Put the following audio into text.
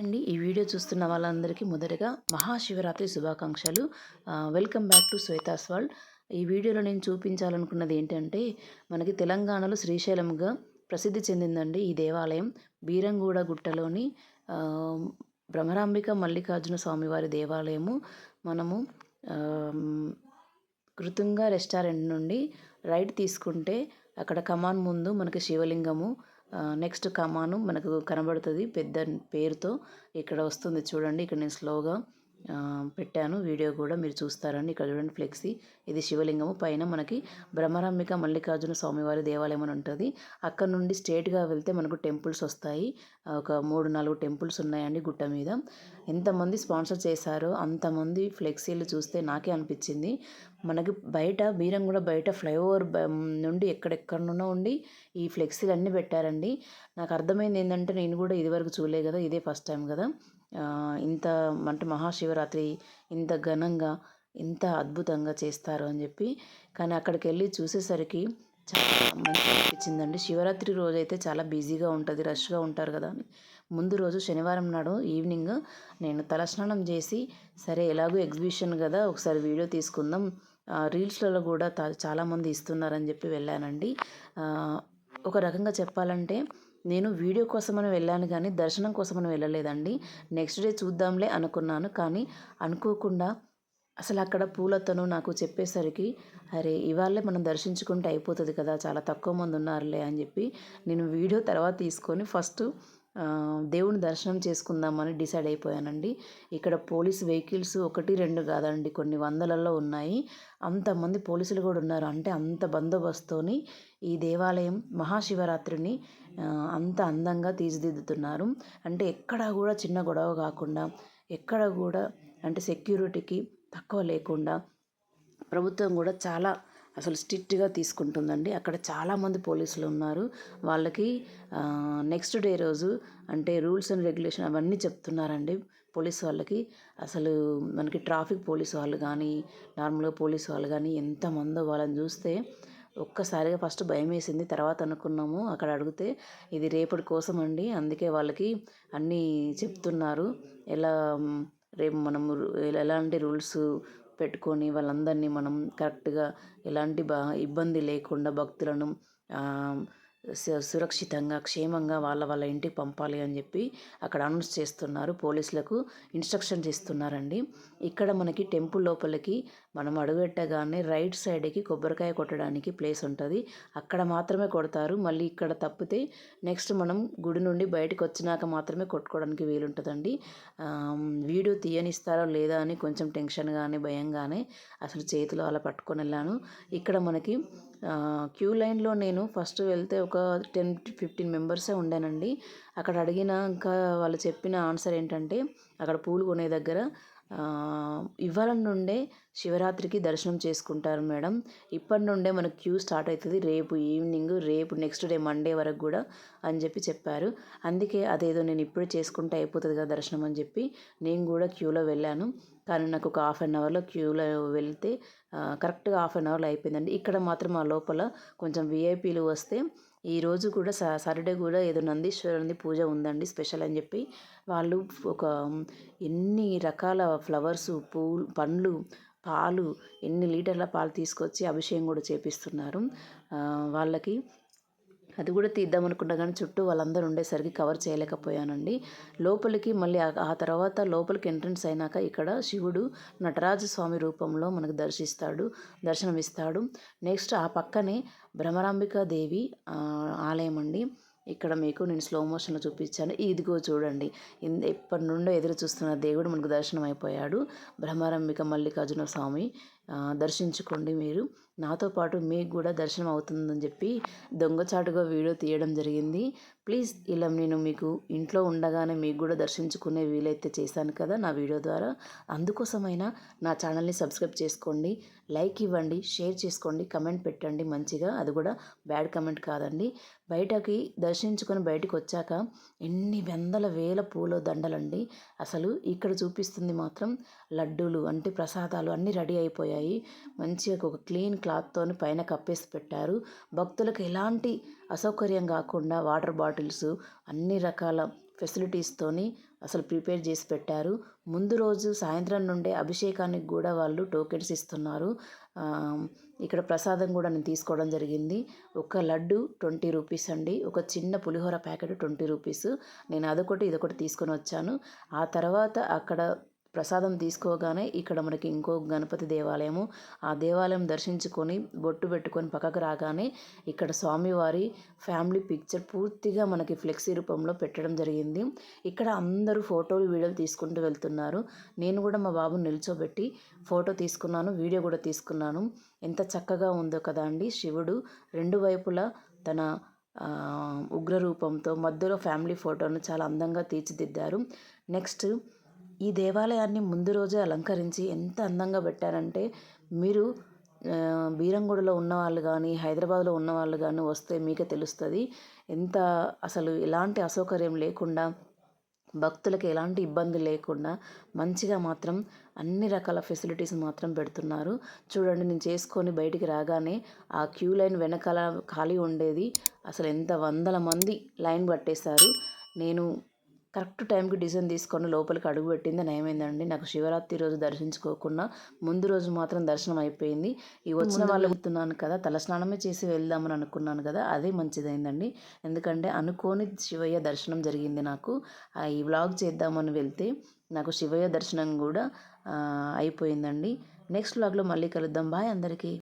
అండి. ఈ వీడియో చూస్తున్న వాళ్ళందరికీ మొదటగా మహాశివరాత్రి శుభాకాంక్షలు. Welcome back to Shweta's world. ఈ వీడియోలో నేను చూపించాలనుకున్నది ఏంటంటే మనకి తెలంగాణలో శ్రీశైలంగా ప్రసిద్ధి చెందిందండి ఈ దేవాలయం. బీరంగూడ గుట్టలోని బ్రహ్మరాంబిక భ్రమరాంబిక మల్లికార్జున స్వామివారి దేవాలయము. మనము కృతుంగ రెస్టారెంట్ నుండి రైట్ తీసుకుంటే అక్కడ కమాన్ ముందు మనకి శివలింగము నెక్స్ట్ కమాను మనకు కనబడుతుంది పెద్ద పేరుతో. ఇక్కడ వస్తుంది చూడండి ఇక్కడ నేను స్లోగా పెట్టాను. వీడియో కూడా మీరు చూస్తారండి ఇక్కడ చూడండి ఫ్లెక్సీ. ఇది శివలింగము. పైన మనకి బ్రహ్మరాంబిక మల్లికార్జున స్వామివారి దేవాలయం అని ఉంటుంది. అక్కడ నుండి స్ట్రేట్గా వెళ్తే మనకు టెంపుల్స్ వస్తాయి. ఒక మూడు నాలుగు టెంపుల్స్ ఉన్నాయండి గుట్ట మీద. ఎంతమంది స్పాన్సర్ చేశారో అంతమంది ఫ్లెక్సీలు చూస్తే నాకే అనిపించింది. మనకి బయట బీరం కూడా బయట ఫ్లైఓవర్ నుండి ఎక్కడెక్కడనో ఉండి ఈ ఫ్లెక్సీలు అన్నీ పెట్టారండి. నాకు అర్థమైంది ఏంటంటే నేను కూడా ఇదివరకు చూడలే కదా ఇదే ఫస్ట్ టైం కదా. ఇంత అంటే మహాశివరాత్రి ఇంత ఘనంగా ఇంత అద్భుతంగా చేస్తారు అని చెప్పి. కానీ అక్కడికి వెళ్ళి చూసేసరికి చాలా మంచిగా అనిపించిందండి. శివరాత్రి రోజు అయితే చాలా బిజీగా ఉంటుంది రష్గా ఉంటారు కదా అని. ముందు రోజు శనివారం నాడు ఈవినింగ్ నేను తలస్నానం చేసి సరే ఎలాగో ఎగ్జిబిషన్ కదా ఒకసారి వీడియో తీసుకుందాం ఆ, రీల్స్లలో కూడా చాలామంది ఇస్తున్నారని చెప్పి వెళ్ళానండి. ఒక రకంగా చెప్పాలంటే నేను వీడియో కోసమని వెళ్ళాను కానీ దర్శనం కోసమని వెళ్ళలేదండి. నెక్స్ట్ డే చూద్దాంలే అనుకున్నాను కానీ అనుకోకుండా అసలు అక్కడ పూలతను నాకు చెప్పేసరికి అరే ఇవాళే మనం దర్శించుకుంటే అయిపోతుంది కదా చాలా తక్కువ మంది ఉన్నారులే అని చెప్పి నేను వీడియో తర్వాత తీసుకొని ఫస్ట్ దేవుని దర్శనం చేసుకుందామని డిసైడ్ అయిపోయానండి. ఇక్కడ పోలీస్ వెహికల్స్ ఒకటి రెండు కాదండి కొన్ని వందలలో ఉన్నాయి. అంతమంది పోలీసులు కూడా ఉన్నారు. అంటే అంత బందోబస్తుని ఈ దేవాలయం మహాశివరాత్రిని అంత అందంగా తీర్చిదిద్దుతున్నారు. అంటే ఎక్కడా కూడా చిన్న గొడవ కాకుండా ఎక్కడ కూడా అంటే సెక్యూరిటీకి తక్కువ లేకుండా ప్రభుత్వం కూడా చాలా అసలు స్ట్రిక్ట్గా తీసుకుంటుందండి. అక్కడ చాలామంది పోలీసులు ఉన్నారు. వాళ్ళకి నెక్స్ట్ డే రోజు అంటే రూల్స్ అండ్ రెగ్యులేషన్ అవన్నీ చెప్తున్నారండి పోలీస్ వాళ్ళకి. అసలు మనకి ట్రాఫిక్ పోలీస్ వాళ్ళు కానీ నార్మల్గా పోలీస్ వాళ్ళు కానీ ఎంతమందో వాళ్ళని చూస్తే ఒక్కసారిగా ఫస్ట్ భయం వేసింది తర్వాత అనుకున్నాము. అక్కడ అడిగితే ఇది రేపటి కోసం అండి. అందుకే వాళ్ళకి అన్నీ చెప్తున్నారు. ఎలా రేపు మనము ఎలాంటి రూల్స్ పెట్టుకొని వాళ్ళందరినీ మనం కరెక్ట్గా ఎలాంటి బా ఇబ్బంది లేకుండా భక్తులను సు- సురక్షితంగా క్షేమంగా వాళ్ళ వాళ్ళ ఇంటికి పంపాలి అని చెప్పి అక్కడ అనౌన్స్ చేస్తున్నారు. పోలీసులకు ఇన్స్ట్రక్షన్స్ ఇస్తున్నారండి ఇక్కడ మనకి టెంపుల్ లోపలికి మనం అడుగెట్టగానే రైట్ సైడ్కి కొబ్బరికాయ కొట్టడానికి ప్లేస్ ఉంటుంది. అక్కడ మాత్రమే కొడతారు. మళ్ళీ ఇక్కడ తప్పితే నెక్స్ట్ మనం గుడి నుండి బయటకు వచ్చినాక మాత్రమే కొట్టుకోవడానికి వీలుంటుందండి. వీడియో తీయనిస్తారో లేదా అని కొంచెం టెన్షన్గానే భయంగానే అసలు చేతిలో అలా పట్టుకొని వెళ్ళాను. ఇక్కడ మనకి క్యూ లైన్లో నేను ఫస్ట్ వెళ్తే ఒక టెన్ ఫిఫ్టీన్ మెంబర్సే ఉండానండి. అక్కడ అడిగినాక వాళ్ళు చెప్పిన ఆన్సర్ ఏంటంటే అక్కడ పూలు కొనే దగ్గర ఇవాళ నుండే శివరాత్రికి దర్శనం చేసుకుంటారు మేడం. ఇప్పటి నుండే మనకు క్యూ స్టార్ట్ అవుతుంది. రేపు ఈవినింగ్ రేపు నెక్స్ట్ డే మండే వరకు కూడా అని చెప్పి చెప్పారు. అందుకే అదేదో నేను ఇప్పుడే చేసుకుంటే అయిపోతుంది కదా దర్శనం అని చెప్పి నేను కూడా క్యూలో వెళ్ళాను. కానీ నాకు ఒక హాఫ్ అన్ అవర్లో క్యూలో వెళ్తే కరెక్ట్గా హాఫ్ అన్ అవర్లో అయిపోయిందండి. ఇక్కడ మాత్రం ఆ లోపల కొంచెం విఐపీలు వస్తే ఈరోజు కూడా స సాటర్డే కూడా ఏదో నందీశ్వరుని పూజ ఉందండి స్పెషల్ అని చెప్పి. వాళ్ళు ఒక ఎన్ని రకాల ఫ్లవర్స్ పూలు పండ్లు పాలు ఎన్ని లీటర్ల పాలు తీసుకొచ్చి అభిషేకం కూడా చేపిస్తున్నారు. వాళ్ళకి అది కూడా తీద్దాం అనుకున్నా కానీ చుట్టూ వాళ్ళందరూ ఉండేసరికి కవర్ చేయలేకపోయానండి. లోపలికి మళ్ళీ ఆ- తర్వాత లోపలికి ఎంట్రన్స్ అయినాక ఇక్కడ శివుడు నటరాజ స్వామి రూపంలో మనకు దర్శిస్తాడు దర్శనమిస్తాడు. నెక్స్ట్ ఆ పక్కనే భ్రమరాంబికా దేవి ఆలయం అండి. ఇక్కడ మీకు నేను స్లో మోషన్లో చూపించాను. ఇదిగో చూడండి. ఇన్- ఎప్పటి నుండో ఎదురు చూస్తున్న దేవుడు మనకు దర్శనం అయిపోయాడు భ్రమరాంబిక మల్లికార్జున స్వామి. దర్శించుకోండి మీరు. నాతో పాటు మీకు కూడా దర్శనం అవుతుందని చెప్పి దొంగచాటుగా వీడియో తీయడం జరిగింది. ప్లీజ్ ఇలా నేను మీకు ఇంట్లో ఉండగానే మీకు కూడా దర్శించుకునే వీలైతే చేశాను కదా నా వీడియో ద్వారా. అందుకోసమైనా నా ఛానల్ని సబ్స్క్రైబ్ చేసుకోండి లైక్ ఇవ్వండి షేర్ చేసుకోండి కమెంట్ పెట్టండి మంచిగా. అది కూడా బ్యాడ్ కమెంట్ కాదండి. బయటకి దర్శించుకొని బయటకు వచ్చాక ఎన్ని వందల వేల పూల దండలండి. అసలు ఇక్కడ చూపిస్తుంది మాత్రం లడ్డూలు అంటే ప్రసాదాలు అన్నీ రెడీ అయిపోయాయి. మంచిగా ఒక క్లీన్ క్లాత్తో పైన కప్పేసి పెట్టారు. భక్తులకు ఎలాంటి అసౌకర్యం కాకుండా వాటర్ బాటిల్స్ అన్ని రకాల ఫెసిలిటీస్తోని అసలు ప్రిపేర్ చేసి పెట్టారు. ముందు రోజు సాయంత్రం నుండే అభిషేకానికి కూడా వాళ్ళు టోకెన్స్ ఇస్తున్నారు. ఇక్కడ ప్రసాదం కూడా నేను తీసుకోవడం జరిగింది. ఒక లడ్డు ట్వంటీ రూపీస్ అండి. ఒక చిన్న పులిహోర ప్యాకెట్ ట్వంటీ రూపీస్. నేను అదొకటి ఇదొకటి తీసుకొని వచ్చాను. ఆ తర్వాత అక్కడ ప్రసాదం తీసుకోగానే ఇక్కడ మనకి ఇంకో గణపతి దేవాలయము. ఆ దేవాలయం దర్శించుకొని బొట్టు పెట్టుకొని పక్కకు రాగానే ఇక్కడ స్వామివారి ఫ్యామిలీ పిక్చర్ పూర్తిగా మనకి ఫ్లెక్సీ రూపంలో పెట్టడం జరిగింది. ఇక్కడ అందరూ ఫోటోలు వీడియోలు తీసుకుంటూ వెళ్తున్నారు. నేను కూడా మా బాబుని నిల్చోబెట్టి ఫోటో తీసుకున్నాను వీడియో కూడా తీసుకున్నాను. ఎంత చక్కగా ఉందో కదా అండి. శివుడు రెండు వైపులా తన ఉగ్ర రూపంతో మధ్యలో ఫ్యామిలీ ఫోటోను చాలా అందంగా తీర్చిదిద్దారు. నెక్స్ట్ ఈ దేవాలయాన్ని ముందు రోజే అలంకరించి ఎంత అందంగా పెట్టారంటే మీరు బీరంగూడలో ఉన్న వాళ్ళు కానీ హైదరాబాద్లో ఉన్న వాళ్ళు కానీ వస్తే మీకే తెలుస్తుంది ఎంత అసలు ఎలాంటి అసౌకర్యం లేకుండా భక్తులకు ఎలాంటి ఇబ్బంది లేకుండా మంచిగా మాత్రం అన్ని రకాల ఫెసిలిటీస్ మాత్రం పెడుతున్నారు. చూడండి నేను చేసుకొని బయటికి రాగానే ఆ క్యూ లైన్ వెనకాల ఖాళీ ఉండేది. అసలు ఎంత వందల మంది లైన్ పట్టేశారు. నేను కరెక్ట్ టైంకి డిసిజన్ తీసుకొని లోపలికి అడుగు పెట్టింది. నయమైందండి నాకు శివరాత్రి రోజు దర్శించుకోకుండా ముందు రోజు మాత్రం దర్శనం అయిపోయింది. ఈ వచ్చిన వాళ్ళు వెళ్తున్నాను కదా తలస్నానమే చేసి వెళ్దామని అనుకున్నాను కదా అదే మంచిదైందండి. ఎందుకంటే అనుకోని శివయ్య దర్శనం జరిగింది నాకు. ఈ వ్లాగ్ చేద్దామని వెళ్తే నాకు శివయ్య దర్శనం కూడా అయిపోయిందండి. నెక్స్ట్ వ్లాగ్లో మళ్ళీ కలుద్దాం. బాయ్ అందరికీ.